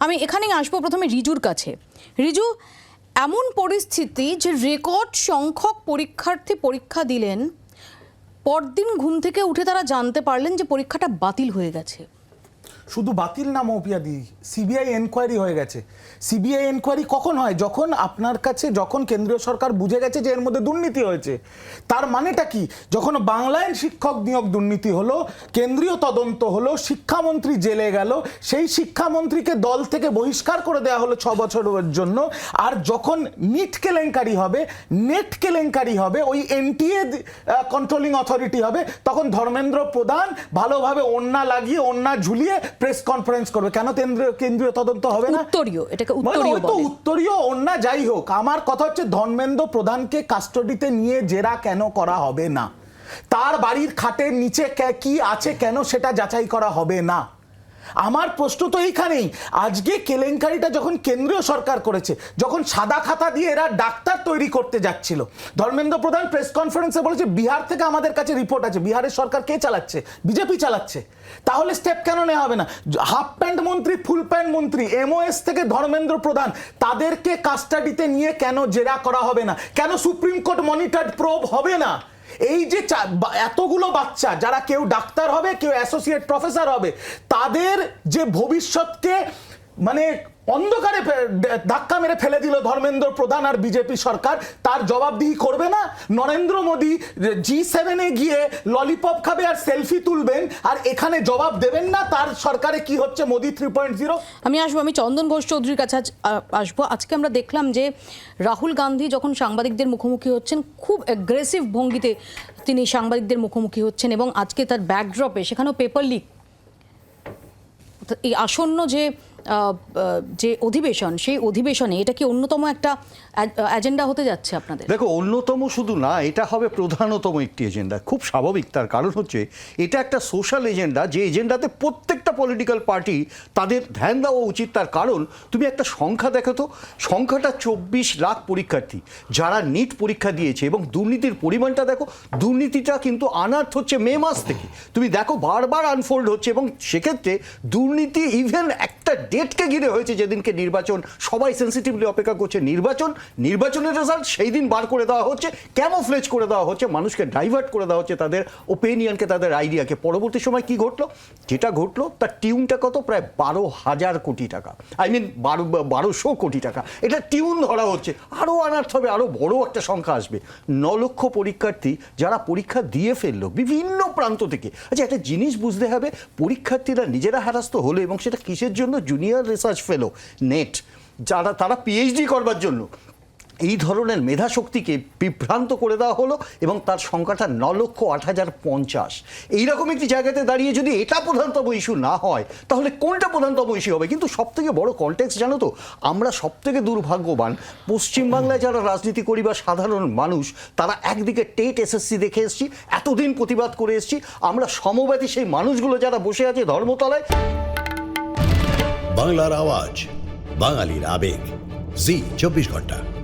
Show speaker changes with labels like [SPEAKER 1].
[SPEAKER 1] আমি এখানেই আসব প্রথমে রিজুর কাছে। রিজু, এমন পরিস্থিতি যে রেকর্ড সংখ্যক পরীক্ষার্থী পরীক্ষা দিলেন, পরদিন ঘুম থেকে উঠে তারা জানতে পারলেন যে পরীক্ষাটা বাতিল হয়ে গেছে।
[SPEAKER 2] শুধু বাতিল না মৌপিয়াদি সিবিআই এনকোয়ারি হয়ে গেছে। সিবিআই এনকোয়ারি কখন হয়? যখন আপনার কাছে, যখন কেন্দ্রীয় সরকার বুঝে গেছে যে এর মধ্যে দুর্নীতি হয়েছে। তার মানেটা কি? যখন বাংলায় শিক্ষক নিয়োগ দুর্নীতি হলো, কেন্দ্রীয় তদন্ত হলো, শিক্ষামন্ত্রী জেলে গেল, সেই শিক্ষামন্ত্রীকে দল থেকে বহিষ্কার করে দেওয়া হলো ছ বছরের জন্য। আর যখন নিট কেলেঙ্কারি হবে নেট কেলেঙ্কারি হবে, ওই এনটিএ কন্ট্রোলিং অথরিটি হবে, তখন ধর্মেন্দ্র প্রধান ভালোভাবে ওন্না লাগিয়ে ওন্না ঝুলিয়ে প্রেস কনফারেন্স করবে। কেন কেন্দ্রীয় কেন্দ্রীয় তদন্ত হবে না?
[SPEAKER 1] উত্তরীয় এটাকে উত্তরীয়
[SPEAKER 2] তো উত্তরীয় অন্য যাই হোক। আমার কথা হচ্ছে ধর্মেন্দ্র প্রধানকে কাস্টডিতে নিয়ে জেরা কেন করা হবে না? তার বাড়ির খাটের নিচে কি আছে কেন সেটা যাচাই করা হবে না? আমার প্রশ্ন তো এইখানেই। আজকে কেলেঙ্কারিটা যখন কেন্দ্রীয় সরকার করেছে, যখন সাদা খাতা দিয়ে এরা ডাক্তার তৈরি করতে যাচ্ছিল, ধর্মেন্দ্র প্রধান প্রেস কনফারেন্সে বলেছে, বিহার থেকে আমাদের কাছে রিপোর্ট আছে, বিহারের সরকার কে চালাচ্ছে? বিজেপি চালাচ্ছে। তাহলে স্টেপ কেন নেওয়া হবে না? হাফ প্যান্ট মন্ত্রী ফুল প্যান্ট মন্ত্রী এমওএস থেকে ধর্মেন্দ্র প্রধান, তাদেরকে কাস্টাডিতে নিয়ে কেন জেরা করা হবে না? কেন সুপ্রিম কোর্ট মনিটর্ড প্রোব হবে না? এই যে এতগুলো বাচ্চা, যারা কেউ ডাক্তার হবে, কেউ অ্যাসোসিয়েট প্রফেসর হবে, তাদের যে ভবিষ্যৎকে মানে অন্ধকারে ধাক্কা মেরে ফেলে দিল ধর্মেন্দ্র প্রধান আর বিজেপি সরকার। তার জবাবদিহি করবে না? নরেন্দ্র মোদী জি সেভেনে গিয়ে ললিপপ খাবে আর সেলফি তুলবেন আর এখানে জবাব দেবেন না? তার সরকারে কি হচ্ছে মোদি থ্রি পয়েন্ট জিরো
[SPEAKER 1] আমি আসব, আমি চন্দন ঘোষ চৌধুরীর কাছে আসব। আজকে আমরা দেখলাম যে রাহুল গান্ধী যখন সাংবাদিকদের মুখোমুখি হচ্ছেন, খুব অ্যাগ্রেসিভ ভঙ্গিতে তিনি সাংবাদিকদের মুখোমুখি হচ্ছেন এবং আজকে তার ব্যাকড্রপে সেখানেও পেপার লিক এই আসন্ন যে যে অধিবেশন, সেই অধিবেশনে এটা কি অন্যতম একটা এজেন্ডা হতে যাচ্ছে আপনাদের?
[SPEAKER 3] দেখো, অন্যতম শুধু না, এটা হবে প্রধানতম একটি এজেন্ডা খুব স্বাভাবিক, তার কারণ হচ্ছে এটা একটা সোশ্যাল এজেন্ডা যে এজেন্ডাতে প্রত্যেকটা পলিটিক্যাল পার্টি তাদের ধ্যান দেওয়া উচিত। তার কারণ, তুমি একটা সংখ্যা দেখো তো, সংখ্যাটা চব্বিশ লাখ পরীক্ষার্থী, যারা নিট পরীক্ষা দিয়েছে এবং দুর্নীতির পরিমাণটা দেখো, দুর্নীতিটা কিন্তু আনার্থ হচ্ছে মে মাস থেকে। তুমি দেখো, বারবার আনফোল্ড হচ্ছে এবং সেক্ষেত্রে দুর্নীতি ইভেন একটা ডেটকে ঘিরে হয়েছে যেদিনকে নির্বাচন, সবাই সেন্সিটিভলি অপেক্ষা করছে। নির্বাচন, নির্বাচনের রেজাল্ট সেই দিন বার করে দেওয়া হচ্ছে ক্যামোফ্লেজ করে দেওয়া হচ্ছে, মানুষকে ডাইভার্ট করে দেওয়া হচ্ছে তাদের ওপিনিয়নকে তাদের আইডিয়াকে পরবর্তী সময় কি ঘটলো? যেটা ঘটলো তার টিউনটা কত? প্রায় বারো হাজার কোটি টাকা। আই মিন বারো, বারোশো কোটি টাকা। এটা টিউন ধরা হচ্ছে। আরও আনার্থ হবে আরও বড় একটা সংখ্যা আসবে। ন লক্ষ পরীক্ষার্থী যারা পরীক্ষা দিয়ে ফেলল, বিভিন্ন প্রান্ত থেকে। আচ্ছা একটা জিনিস বুঝতে হবে, পরীক্ষার্থীরা নিজেরা হারাস্ত হলো এবং সেটা কিসের জন্য? Junior research fellow, NET. যারা, তারা পিএইচডি করবার জন্য। এই ধরনের মেধা শক্তিকে বিভ্রান্ত করে দেওয়া হলো এবং তার সংখ্যাটা ন লক্ষ আট হাজার পঞ্চাশ। এইরকম একটি জায়গাতে দাঁড়িয়ে যদি এটা প্রধানতম ইস্যু না হয়, তাহলে কোনটা প্রধানতম ইস্যু হবে? কিন্তু সব থেকে বড় কনটেক্স জানো তো, আমরা সব থেকে দুর্ভাগ্যবান। পশ্চিমবাংলায় যারা রাজনীতি করি বা সাধারণ মানুষ, তারা একদিকে টেট এসএসসি দেখে এসছি, এতদিন প্রতিবাদ করে এসছি, আমরা সমব্যাতী সেই মানুষগুলো যারা বসে আছে ধর্মতলায়।
[SPEAKER 4] বাংলার আওয়াজ, বাঙালির আবেগ। জি, চব্বিশ ঘণ্টা।